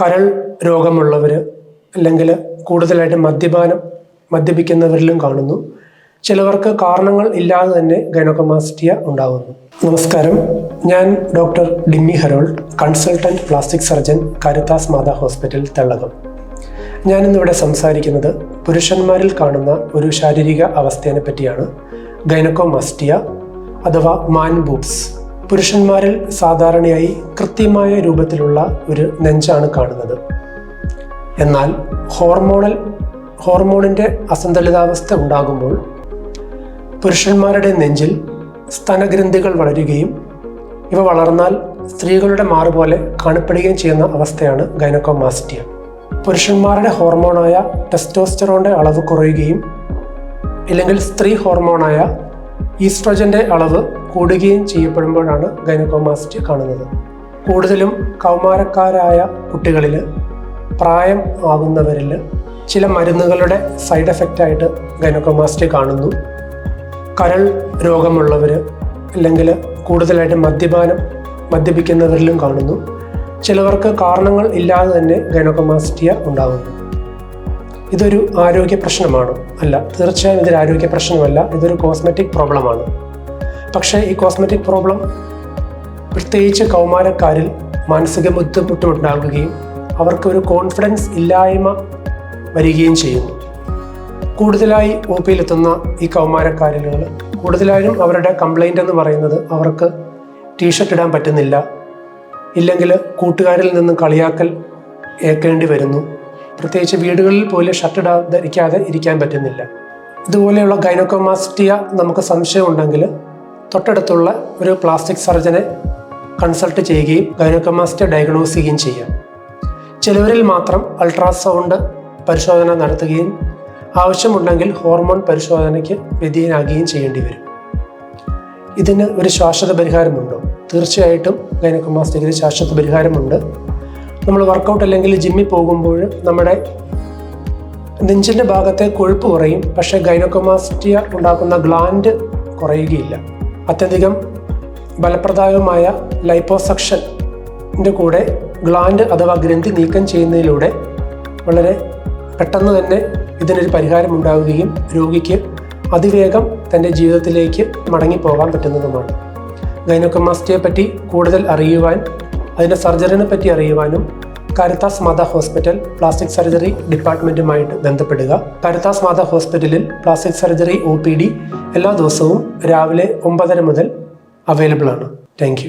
കരൾ രോഗമുള്ളവർ അല്ലെങ്കിൽ കൂടുതലായിട്ട് മദ്യപാനം മദ്യപിക്കുന്നവരിലും കാണുന്നു. ചിലവർക്ക് കാരണങ്ങൾ ഇല്ലാതെ തന്നെ ഗൈനോക്കമാസ്റ്റിയ ഉണ്ടാകുന്നു നമസ്കാരം. ഞാൻ doctor Dimmy Harold consultant plastic surgeon Caritas Matha hospital Thellakom. ഞാനിന്നിവിടെ സംസാരിക്കുന്നത് പുരുഷന്മാരിൽ കാണുന്ന ഒരു ശാരീരിക അവസ്ഥയെ പറ്റിയാണ് ഗൈനക്കോമാസ്റ്റിയ അഥവാ മാൻ ബൂബ്സ് പുരുഷന്മാരിൽ സാധാരണയായി കൃത്യമായ രൂപത്തിലുള്ള ഒരു നെഞ്ചാണ് കാണുന്നത്. എന്നാൽ ഹോർമോണൽ ഹോർമോണിന്റെ അസന്തുലിതാവസ്ഥ ഉണ്ടാകുമ്പോൾ പുരുഷന്മാരുടെ നെഞ്ചിൽ സ്തനഗ്രന്ഥികൾ വളരുകയും ഇവ വളർന്നാൽ സ്ത്രീകളുടെ മാറുപോലെ കാണപ്പെടുകയും ചെയ്യുന്ന അവസ്ഥയാണ് ഗൈനക്കോമാസ്റ്റിയ. പുരുഷന്മാരുടെ ഹോർമോണായ ടെസ്റ്റോസ്റ്ററോണിന്റെ അളവ് കുറയുകയും അല്ലെങ്കിൽ സ്ത്രീ ഹോർമോണായ ഈസ്ട്രോജന്റെ അളവ് കൂടുകയും ചെയ്യപ്പെടുമ്പോഴാണ് ഗൈനക്കോമാസിറ്റി കാണുന്നത്. കൂടുതലും കൗമാരക്കാരായ കുട്ടികളിൽ പ്രായം ആകുന്നവരിൽ ചില മരുന്നുകളുടെ സൈഡ് എഫക്റ്റായിട്ട് ഗൈനക്കോമാസിറ്റി കാണുന്നു. കരൾ രോഗമുള്ളവർ അല്ലെങ്കിൽ കൂടുതലായിട്ട് മദ്യപാനം മദ്യപിക്കുന്നവരിലും കാണുന്നു. ചിലവർക്ക് കാരണങ്ങൾ ഇല്ലാതെ തന്നെ ഗൈനക്കോമാസിറ്റിയ ഉണ്ടാകുന്നു ഇതൊരു ആരോഗ്യ പ്രശ്നമാണോ. അല്ല തീർച്ചയായും ഇതൊരു ആരോഗ്യ പ്രശ്നമല്ല. ഇതൊരു കോസ്മെറ്റിക് പ്രോബ്ലമാണ്. പക്ഷേ ഈ കോസ്മെറ്റിക് പ്രോബ്ലം പ്രത്യേകിച്ച് കൗമാരക്കാരിൽ മാനസിക ബുദ്ധിമുട്ടുണ്ടാകുകയും അവർക്ക് ഒരു കോൺഫിഡൻസ് ഇല്ലായ്മ വരികയും ചെയ്യുന്നു. കൂടുതലായി ഒ പിയിലെത്തുന്ന ഈ കൗമാരക്കാരിലുകൾ കൂടുതലായും അവരുടെ കംപ്ലൈന്റ് എന്ന് പറയുന്നത് അവർക്ക് ടീഷർട്ട് ഇടാൻ പറ്റുന്നില്ല. ഇല്ലെങ്കിൽ കൂട്ടുകാരിൽ നിന്നും കളിയാക്കൽ ഏൽക്കേണ്ടി വരുന്നു. പ്രത്യേകിച്ച് വീടുകളിൽ പോലും ഷർട്ട് ഇടാതിരിക്കാതെ ഇരിക്കാൻ പറ്റുന്നില്ല. ഇതുപോലെയുള്ള ഗൈനക്കോമാസ്റ്റിയ നമുക്ക് സംശയമുണ്ടെങ്കിൽ തൊട്ടടുത്തുള്ള ഒരു പ്ലാസ്റ്റിക് സർജനെ കൺസൾട്ട് ചെയ്യുകയും ഗൈനോക്കോമാസ്റ്റിയ ഡയഗ്നോസ് ചെയ്യുകയും ചെയ്യാം ചിലവരിൽ മാത്രം അൾട്രാസൗണ്ട് പരിശോധന നടത്തുകയും ആവശ്യമുണ്ടെങ്കിൽ ഹോർമോൺ പരിശോധനയ്ക്ക് വിധേയനാകുകയും ചെയ്യേണ്ടി വരും. ഇതിന് ഒരു ശാശ്വത പരിഹാരമുണ്ടോ? തീർച്ചയായിട്ടും ഗൈനക്കോമാസ്റ്റിക്കിന് ശാശ്വത പരിഹാരമുണ്ട്. നമ്മൾ വർക്കൗട്ട് അല്ലെങ്കിൽ ജിമ്മിൽ പോകുമ്പോൾ നമ്മുടെ നെഞ്ചിന്റെ ഭാഗത്തെ കൊഴുപ്പ് കുറയും പക്ഷേ ഗൈനക്കോമാസ്റ്റിയ ഉണ്ടാക്കുന്ന ഗ്ലാൻഡ് കുറയുകയില്ല. അത്യധികം ഫലപ്രദായകമായ ലൈപ്പോസക്ഷന്റെ കൂടെ ഗ്ലാൻഡ് അഥവാ ഗ്രന്ഥി നീക്കം ചെയ്യുന്നതിലൂടെ വളരെ പെട്ടെന്ന് തന്നെ ഇതിനൊരു പരിഹാരം ഉണ്ടാവുകയും രോഗിക്ക് അതിവേഗം തന്റെ ജീവിതത്തിലേക്ക് മടങ്ങിപ്പോകാൻ പറ്റുന്നതുമാണ്. ഗൈനോക്കമാസ്റ്റിയെ പറ്റി കൂടുതൽ അറിയുവാൻ അതിന്റെ സർജറിനെ പറ്റി അറിയുവാനും Caritas Matha hospital plastic surgery ഡിപ്പാർട്ട്മെന്റുമായിട്ട് ബന്ധപ്പെടുക. കരുത്താസ് മാതാ ഹോസ്പിറ്റലിൽ plastic surgery O P D എല്ലാ ദിവസവും രാവിലെ ഒമ്പതര മുതൽ അവൈലബിൾ ആണ്. താങ്ക്